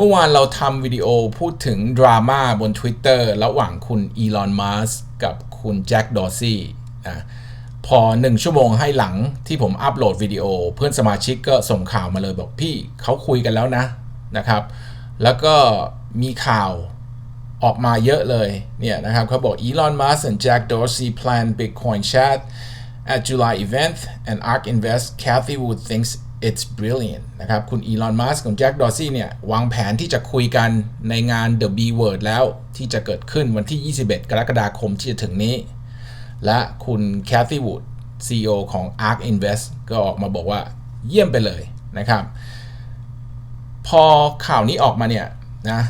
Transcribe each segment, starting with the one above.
เมื่อวานเราทำวิดีโอพูดถึงดราม่าบน Twitter ระหว่างคุณอีลอนมัสกับคุณแจ็คดอร์ซี่นะพอหนึ่งชั่วโมงให้หลังที่ผมอัปโหลดวิดีโอ เพื่อนสมาชิกก็ส่งข่าวมาเลยบอกพี่เขาคุยกันแล้วนะนะครับ แล้วก็มีข่าวออกมาเยอะเลยเนี่ยนะครับเขาบอก Elon Musk and Jack Dorsey plan Bitcoin chat at July event and ARK Invest Kathy Wood thinks it's brilliant นะครับ คุณอีลอน มัสก์กับแจ็ค ดอร์ซี่เนี่ย วางแผนที่จะคุยกันในงาน The B Word แล้วที่จะเกิดขึ้นวันที่ 21 กรกฎาคมที่จะถึงนี้ และคุณแคทตี้วูด CEO ของ ARK Invest ก็ออกมาบอกว่าเยี่ยมไปเลยนะครับ พอข่าวนี้ออกมาเนี่ยนะ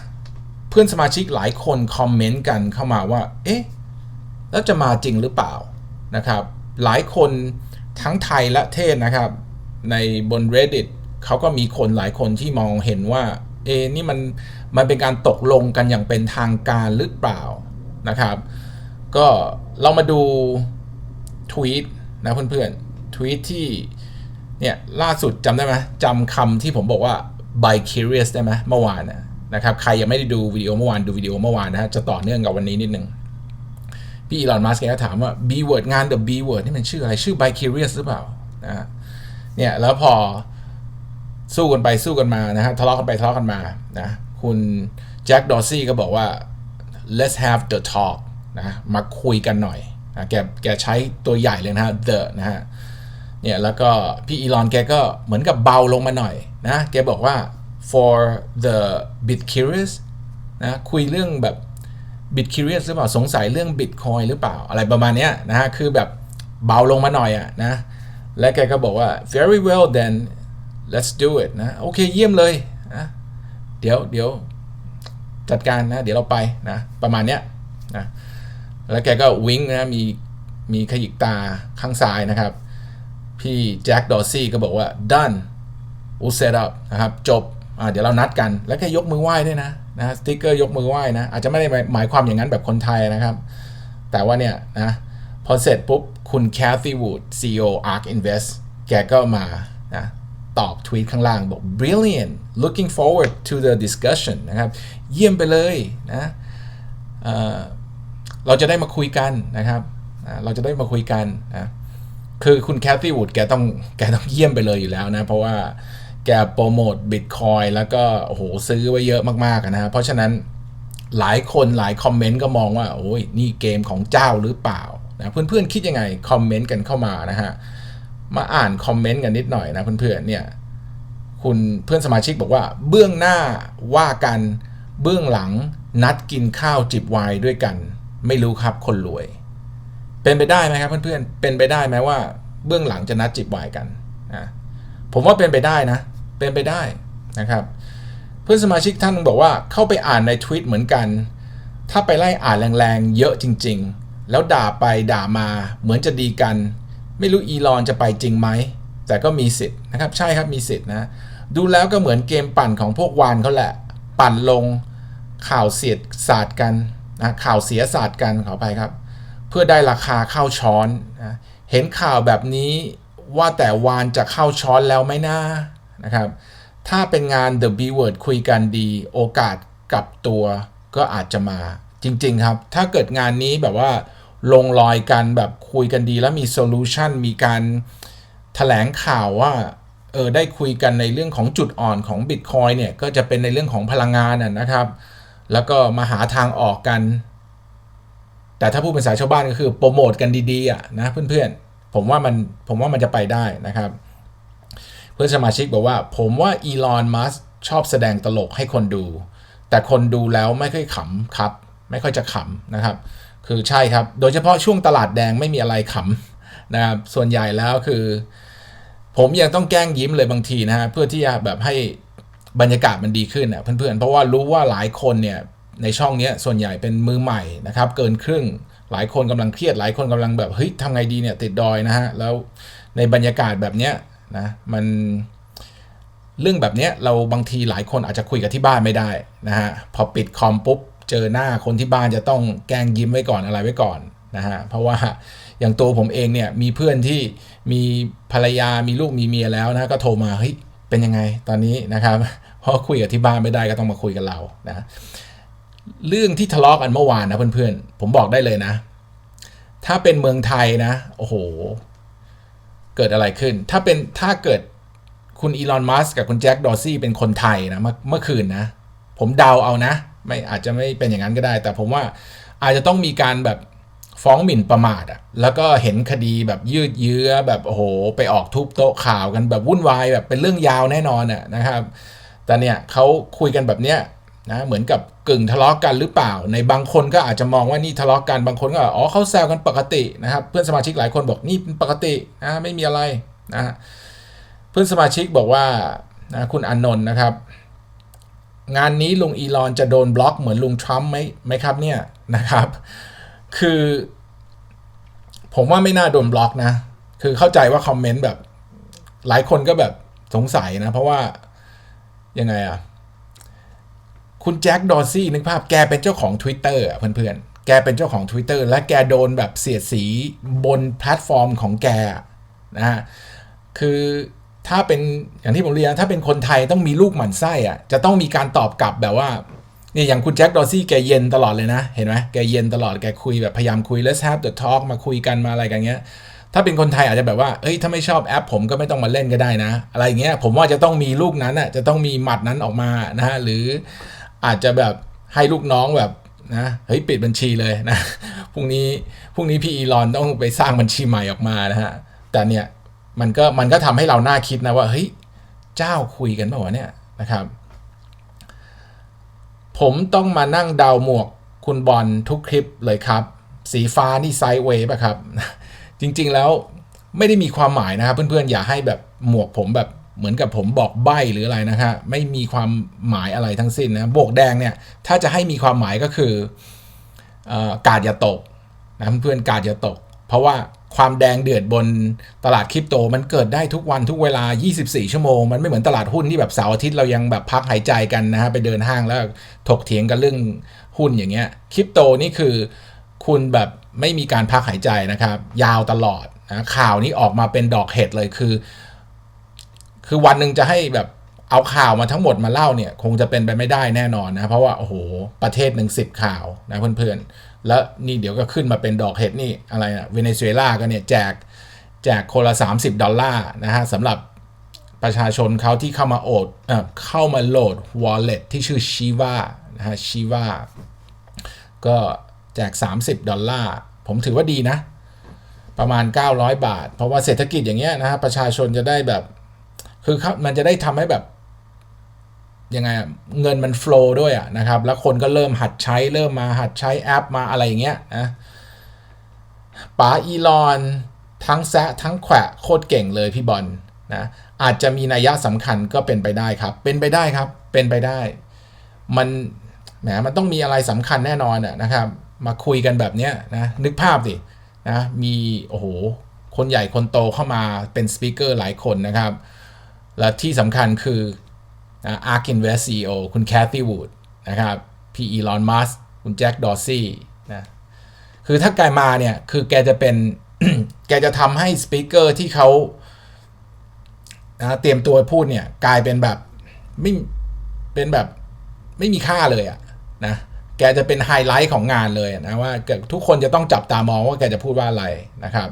เพื่อนสมาชิกหลายคนคอมเมนต์กันเข้ามาว่า เอ๊ะ แล้วจะมาจริงหรือเปล่านะครับ หลายคนทั้งไทยและเทศนะครับ ในบน reddit เขาก็มีคนหลายคนที่มองเห็นว่า เอ นี่มันมันเป็นการตกลงกันอย่างเป็นทางการหรือเปล่านะครับ ก็เรามาดูทวีตนะเพื่อนๆ ทวีตที่เนี่ยล่าสุดจำได้ไหมจำคำที่ผมบอกว่า by curious ได้ไหมเมื่อวานนะนะครับ ใครยังไม่ได้ดูวิดีโอเมื่อวานดูวิดีโอเมื่อวานนะฮะจะต่อเนื่องกับวันนี้นิดนึงพี่อีลอนมัสก์ก็ถามว่า B word งาน The B word นี่มันชื่ออะไร ชื่อ by curious หรือเปล่านะ เนี่ยแล้วพอสู้กันไปสู้กันมานะฮะทะเลาะกันไปทะเลาะกันมานะคุณแจ็คดอซี่ก็บอกว่า let's have the talk นะมาคุยกันหน่อยนะแกแกใช้ตัวใหญ่เลยนะฮะ the นะฮะเนี่ยแล้วก็พี่อีลอนแกก็เหมือนกับเบาลงมาหน่อยนะ แกบอกว่า for the bit curious นะคุยเรื่องแบบ bit curious หรือเปล่าสงสัยเรื่อง bitcoin หรือเปล่าอะไรประมาณนี้นะฮะคือแบบเบาลงมาหน่อยอะนะ และแกก็บอกว่า very well then let's do it นะ โอเคเยี่ยมเลยนะเดี๋ยวเดี๋ยวจัดการนะ เดี๋ยวเราไปนะ ประมาณเนี้ยนะ แล้วแกก็วิงนะ มีมีขยิกตาข้างซ้ายนะครับ พี่แจ็คดอร์ซี่ก็บอกว่า done we'll set up นะครับ จบอ่าเดี๋ยวเรานัดกัน แล้วแกยกมือไหว้ด้วยนะนะสติ๊กเกอร์ยกมือไหว้นะ อาจจะไม่ได้หมายความอย่างนั้นแบบคนไทยนะครับ แต่ว่าเนี่ยนะ พอเสร็จปุ๊บ คุณ Cathy Wood CEO ARK Invest แกก็มานะตอบทวีตข้างล่างบอก brilliant looking forward to the discussion นะครับ เยี่ยมไปเลยนะเเราจะได้มาคุยกันนะครับ เราจะได้มาคุยกันนะคือคุณแคทตี้วูดแกต้องแกต้องเยี่ยมไปเลยอยู่แล้วนะ เพราะว่าแกโปรโมทบิตคอยแล้วก็โอ้โหซื้อไว้เยอะมากๆนะ เพราะฉะนั้นหลายคนหลายคอมเมนต์ก็มองว่า โอ้ยนี่เกมของเจ้าหรือเปล่า นะเพื่อนๆคิดยังไงคอมเมนต์กันเข้ามานะฮะมาอ่านคอมเมนต์กันนิดหน่อยนะเพื่อนๆเนี่ยคุณเพื่อนสมาชิกบอกว่า เบื้องหน้าว่ากันเบื้องหลังนัดกินข้าวจิบไวน์ด้วยกัน ไม่รู้ครับคนรวย เป็นไปได้ไหมครับเพื่อนๆเป็นไปได้ไหมว่า เบื้องหลังจะนัดจิบไวน์กันนะผมว่าเป็นไปได้นะ เป็นไปได้นะครับ เพื่อนสมาชิกท่านบอกว่าเข้าไปอ่านในทวิตเหมือนกัน ถ้าไปไล่อ่านแรงๆเยอะจริง ๆ แล้วด่าไปด่ามาเหมือนจะดีกัน ไม่รู้อีลอนจะไปจริงไหม แต่ก็มีสิทธิ์นะครับ ใช่ครับมีสิทธิ์นะดูแล้วก็เหมือนเกมปั่นของพวกวานเขาแหละ ปั่นลงข่าวเสียดศาสตร์กันนะข่าวเสียศาสตร์กันขอไปครับ เพื่อได้ราคาเข้าช้อนนะเห็นข่าวแบบนี้ว่าแต่วานจะเข้าช้อนแล้วไหมนะ นะครับ ถ้าเป็นงาน The B Word คุยกันดี โอกาสกลับตัวก็อาจจะมาจริง ๆ ครับ ถ้าเกิดงานนี้แบบว่า ลงรอยกันแบบคุยกันดีแล้วมีโซลูชันมีการถแถลงข่าวว่าเออได้คุยกันในเรื่องของจุดอ่อนของ Bitcoin เนี่ย ก็จะเป็นในเรื่องของพลังงานนะครับ แล้วก็มาหาทางออกกัน แต่ถ้าพูดเป็นสายชาวบ้านก็คือโปรโมทกันดีๆอะนะเพื่อนๆ ผมว่ามันผมว่ามันจะไปได้นะครับ เพื่อนสมาชิกบอกว่า ผมว่าอีลอนมัสชอบแสดงตลกให้คนดู แต่คนดูแล้วไม่ค่อยขำครับ ไม่ค่อยจะขำนะครับ คือใช่ครับ โดยเฉพาะช่วงตลาดแดงไม่มีอะไรขำนะครับ ส่วนใหญ่แล้วคือ ผมยังต้องแกล้งยิ้มเลยบางทีนะฮะเพื่อที่จะแบบให้บรรยากาศมันดีขึ้นอะเพื่อนๆ เพราะว่ารู้ว่าหลายคนเนี่ยในช่องนี้ส่วนใหญ่เป็นมือใหม่นะครับ เกินครึ่งหลายคนกำลังเครียดหลายคนกำลังแบบเฮ้ยทำไงดีเนี่ยติดดอยนะฮะแล้วในบรรยากาศแบบเนี้ยนะมันเรื่องแบบเนี้ยเราบางทีหลายคนอาจจะคุยกับที่บ้านไม่ได้นะฮะพอปิดคอมปุ๊บ เจอหน้าคนที่บ้านจะต้องแกล้งยิ้มไว้ก่อนอะไรไว้ก่อนนะฮะเพราะว่าอย่างตัวผมเองเนี่ยมีเพื่อนที่มีภรรยามีลูกมีเมียแล้วนะก็โทรมาเฮ้ยเป็นยังไงตอนนี้นะครับพราะคุยกับที่บ้านไม่ได้ก็ต้องมาคุยกับเรานะเรื่องที่ทะเลาะกันเมื่อวานนะเพื่อนๆ ผมบอกได้เลยนะ ถ้าเป็นเมืองไทยนะ โอ้โห เกิดอะไรขึ้น ถ้าเป็นถ้าเกิดคุณอีลอนมัสก์กับคุณแจ็คดอซี่เป็นคนไทยนะเมื่อเมื่อคืนนะ ผมเดาเอานะ ไม่อาจจะไม่เป็นอย่างนั้นก็ได้ แต่ผมว่าอาจจะต้องมีการแบบฟ้องหมิ่นประมาทอะแล้วก็เห็นคดีแบบยืดเยื้อแบบโอ้โห ไปออกทุบโต๊ะข่าวกันแบบวุ่นวายแบบเป็นเรื่องยาวแน่นอนอะนะครับ แต่เนี่ยเขาคุยกันแบบเนี้ยนะเหมือนกับกึ่งทะเลาะกันหรือเปล่า ในบางคนก็อาจจะมองว่านี่ทะเลาะกันบางคนก็อ๋อเขาแซวกันปกตินะครับ เพื่อนสมาชิกหลายคนบอกนี่เป็นปกตินะไม่มีอะไรนะเพื่อนสมาชิกบอกว่านะคุณอนนท์นะครับ งานนี้ลุงอีลอนจะโดนบล็อกเหมือนลุงทรัมป์ไหมไหมครับเนี่ยนะครับ คือ ผมว่าไม่น่าโดนบล็อกนะ คือเข้าใจว่าคอมเมนต์แบบ หลายคนก็แบบสงสัยนะ เพราะว่า ยังไงอะคุณแจ็คดอร์ซี่นึกภาพแกเป็นเจ้าของ Twitter อะเพื่อนๆ แกเป็นเจ้าของ Twitter และแกโดนแบบเสียดสีบนแพลตฟอร์มของแกนะฮะคือ ถ้าเป็นอย่างที่ผมเรียนถ้าเป็นคนไทยต้องมีลูกหมั่นไส้อะจะต้องมีการตอบกลับแบบว่านี่อย่างคุณแจ็คดอร์ซี่แกเย็นตลอดเลยนะ เห็นไหมแกเย็นตลอดแกคุยแบบพยายามคุย let's have the talk มาคุยกันมาอะไรกันเงี้ย ถ้าเป็นคนไทยอาจจะแบบว่าเอ้ยถ้าไม่ชอบแอปผมก็ไม่ต้องมาเล่นก็ได้นะ อะไรเงี้ยผมว่าจะต้องมีลูกนั้นอะจะต้องมีหมัดนั้นออกมานะฮะหรืออาจจะแบบให้ลูกน้องแบบนะเฮ้ยปิดบัญชีเลยนะพรุ่งนี้พรุ่งนี้พี่อีลอนต้องไปสร้างบัญชีใหม่ออกมานะฮะแต่เนี่ย มันก็มันก็ทำให้เราน่าคิดนะว่าเฮ้ยเจ้าคุยกันเปล่าวะเนี่ยนะครับ ผมต้องมานั่งเดาหมวกคุณบอลทุกคลิปเลยครับ สีฟ้านี่ไซด์เวย์ป่ะครับ จริงๆแล้วไม่ได้มีความหมายนะครับ เพื่อนๆอย่าให้แบบหมวกผมแบบเหมือนกับผมบอกใบหรืออะไรนะครับไม่มีความหมายอะไรทั้งสิ้นนะโบกแดงเนี่ยถ้าจะให้มีความหมายก็คือออกาดอย่าตกนะเพื่อนๆกาดอย่าตก เพราะว่า ความแดงเดือดบนตลาดคริปโต มันเกิดได้ทุกวันทุกเวลา 24 ชั่วโมง มันไม่เหมือนตลาดหุ้นที่แบบเสาร์อาทิตย์เรายังแบบพักหายใจกันนะฮะไปเดินห้างแล้วถกเถียงกันเรื่องหุ้นอย่างเงี้ยคริปโตนี่คือคุณแบบไม่มีการพักหายใจนะครับ ยาวตลอดนะข่าวนี้ออกมาเป็นดอกเห็ดเลยคือ คือวันหนึ่งจะให้แบบเอาข่าวมาทั้งหมดมาเล่าเนี่ย คงจะเป็นไปไม่ได้แน่นอนนะ เพราะว่า โอ้โห ประเทศหนึ่งสิบข่าวนะเพื่อนๆ แล้วนี่เดี๋ยวก็ขึ้นมาเป็นดอกเห็ดนี่อะไรนะเวเนซุเอลาก็เนี่ยแจกแจกคนละ 30 ดอลลาร์นะฮะสำหรับประชาชนเขาที่เข้ามาโอดเข้ามาโหลด wallet ที่ชื่อ Shiva นะฮะ Shiva ก็แจก 30 ดอลลาร์ ผมถือว่าดีนะ ประมาณ 900 บาท เพราะว่าเศรษฐกิจอย่างเงี้ยนะฮะประชาชนจะได้แบบ คือครับมันจะได้ทำให้แบบ ยังไงเงินมัน flow ด้วยอะนะครับ แล้วคนก็เริ่มหัดใช้เริ่มมาหัดใช้แอปมาอะไรอย่างเงี้ยนะป๋าอีลอนทั้งแซะทั้งแขวะโคตรเก่งเลยพี่บอลนะอาจจะมีนัยยะสำคัญก็เป็นไปได้ครับ เป็นไปได้ครับ เป็นไปได้ มันแหมมันต้องมีอะไรสำคัญแน่นอนนะครับ มาคุยกันแบบเนี้ยนะนึกภาพดินะมีโอ้โหคนใหญ่คนโตเข้ามาเป็นสปีกเกอร์หลายคนนะครับ และที่สำคัญคือ นะ ARK Invest CEO คุณแคทตี้วูดนะครับพี่อีลอนมัสคุณแจ็คดอร์ซี่นะคือถ้าแกมาเนี่ย คือแกจะเป็นแกจะทำให้สปีกเกอร์ที่เขานะเตรียมตัวพูดเนี่ย กลายเป็นแบบไม่เป็นแบบไม่มีค่าเลยอะนะแกจะเป็นไฮไลท์ของงานเลยนะว่าทุกคนจะต้องจับตามองว่าแกจะพูดว่าอะไรนะครับ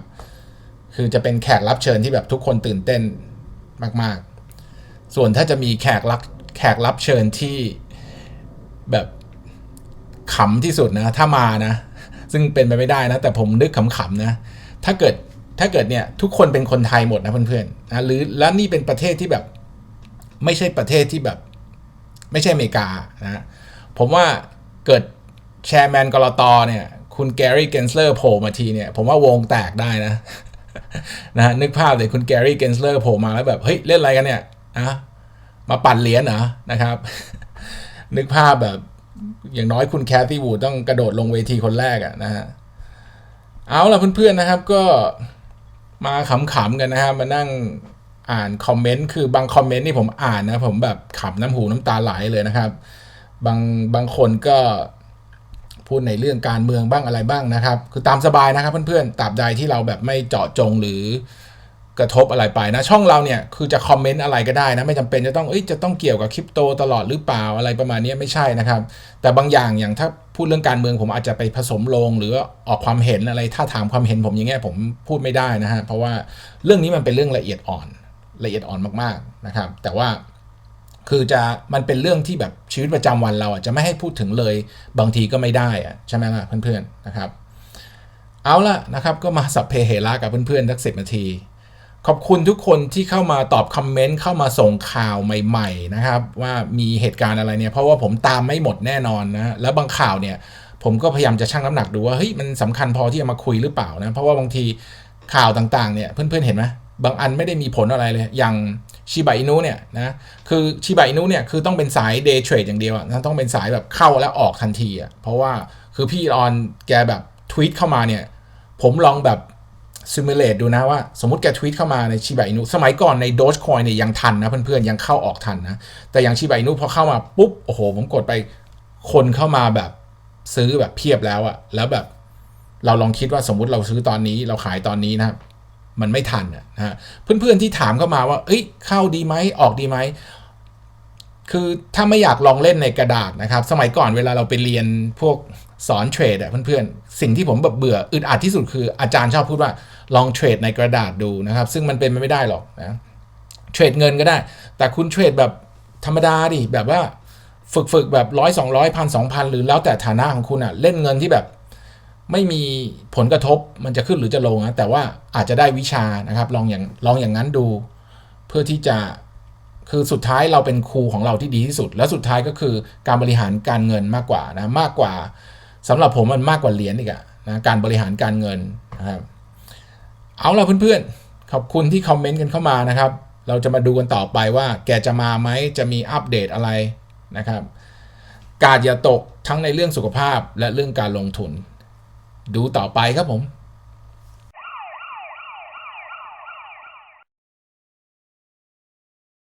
คือจะเป็นแขกรับเชิญที่แบบทุกคนตื่นเต้นมาก ๆ ส่วนถ้าจะมีแขกรับแขกรับเชิญที่แบบขำที่สุดนะ ถ้ามานะ ซึ่งเป็นไปไม่ได้นะ แต่ผมนึกขำๆนะ ถ้าเกิดถ้าเกิดเนี่ย ทุกคนเป็นคนไทยหมดนะเพื่อนๆนะหรือแล้วนี่เป็นประเทศที่แบบ ไม่ใช่ประเทศที่แบบ ไม่ใช่อเมริกานะผมว่าเกิดแชร์แมนกรตอเนี่ย คุณแกรี่เกนสเลอร์โผล่มาทีเนี่ย ผมว่าวงแตกได้นะนะนึกภาพเลยคุณแกรี่เกนสเลอร์โผล่มาแล้วแบบ เฮ้ย เล่นอะไรกันเนี่ย นะมาปั่นเหรียญเหรอนะครับ นึกภาพแบบ อย่างน้อยคุณแคทตี้วูดต้องกระโดดลงเวทีคนแรกอะนะฮะเอาล่ะเพื่อนๆนะครับก็มาขำๆกันนะครับมานั่งอ่านคอมเมนต์คือบางคอมเมนต์นี่ผมอ่านนะ ผมแบบขำน้ำหูน้ำตาไหลเลยนะครับ บางบางคนก็พูดในเรื่องการเมืองบ้างอะไรบ้างนะครับ คือตามสบายนะครับเพื่อนๆตราบใดที่เราแบบไม่เจาะจงหรือ กระทบอะไรไปนะ ช่องเราเนี่ยคือจะคอมเมนต์อะไรก็ได้นะ ไม่จำเป็นจะต้องเอ้ยจะต้องเกี่ยวกับคริปโตตลอดหรือเปล่าอะไรประมาณนี้ไม่ใช่นะครับ แต่บางอย่างอย่างถ้าพูดเรื่องการเมืองผมอาจจะไปผสมลง หรือออกความเห็นอะไรถ้าถามความเห็นผมอย่างเงี้ยผมพูดไม่ได้นะฮะเพราะว่าเรื่องนี้มันเป็นเรื่องละเอียดอ่อนละเอียดอ่อนมากๆนะครับ แต่ว่าคือจะมันเป็นเรื่องที่แบบชีวิตประจำวันเราอะจะไม่ให้พูดถึงเลยบางทีก็ไม่ได้อะใช่ไหมล่ะเพื่อนๆนะครับ เอาละนะครับก็มาสับเพเหระกับเพื่อนๆสักสิบนาที ขอบคุณทุกคนที่เข้ามาตอบคอมเมนต์เข้ามาส่งข่าวใหม่ ๆ นะครับ ว่ามีเหตุการณ์อะไรเนี่ย เพราะว่าผมตามไม่หมดแน่นอนนะแล้วบางข่าวเนี่ย ผมก็พยายามจะชั่งน้ำหนักดูว่าเฮ้ยมันสำคัญพอที่จะมาคุยหรือเปล่านะเพราะว่าบางทีข่าวต่างๆเนี่ยเพื่อนๆเห็นไหมบางอันไม่ได้มีผลอะไรเลย อย่างชิบะอินุเนี่ยนะคือชิบะอินุเนี่ยคือต้องเป็นสายเดย์เทรดอย่างเดียวอะนะต้องเป็นสายแบบเข้าแล้วออกทันทีอะเพราะว่าคือพี่ออนแกแบบทวีตเข้ามาเนี่ย ผมลองแบบ ซิมูเลตดูนะว่า สมมติแกทวีตเข้ามาในชิบะอินุสมัยก่อนในโดจคอยเนี่ยยังทันนะเพื่อนๆยังเข้าออกทันนะ แต่อย่างชิบะอินุพอเข้ามาปุ๊บ โอ้โห ผมกดไปคนเข้ามาแบบซื้อแบบเพียบแล้วอะแล้วแบบเราลองคิดว่าสมมุติเราซื้อตอนนี้เราขายตอนนี้นะครับมันไม่ทันนะฮะเพื่อนๆที่ถามเข้ามาว่า เอ้ยเข้าดีไหมออกดีไหมคือถ้าไม่อยากลองเล่นในกระดาษนะครับ สมัยก่อนเวลาเราไปเรียนพวก สอนเทรดอะเพื่อนๆ สิ่งที่ผมแบบเบื่ออึดอัดที่สุดคืออาจารย์ชอบพูดว่าลองเทรดในกระดาษดูนะครับ ซึ่งมันเป็นไปไม่ได้หรอกนะเทรดเงินก็ได้ แต่คุณเทรดแบบธรรมดาดิแบบว่าฝึกฝึกแบบร้อยสองร้อยพันสองพันหรือแล้วแต่ฐานะของคุณอะเล่นเงินที่แบบไม่มีผลกระทบมันจะขึ้นหรือจะลงนะแต่ว่าอาจจะได้วิชานะครับลองอย่างลองอย่างนั้นดู เพื่อที่จะคือสุดท้ายเราเป็นครูของเราที่ดีที่สุด แล้วสุดท้ายก็คือการบริหารการเงินมากกว่านะมากกว่า สำหรับผมมันมากกว่าเหรียญอีกอะนะการบริหารการเงินนะครับเอาล่ะเพื่อนๆ ขอบคุณที่คอมเมนต์กันเข้ามานะครับ เราจะมาดูกันต่อไปว่าแกจะมาไหมจะมีอัปเดตอะไรนะครับ การอย่าตกทั้งในเรื่องสุขภาพและเรื่องการลงทุน ดูต่อไปครับผม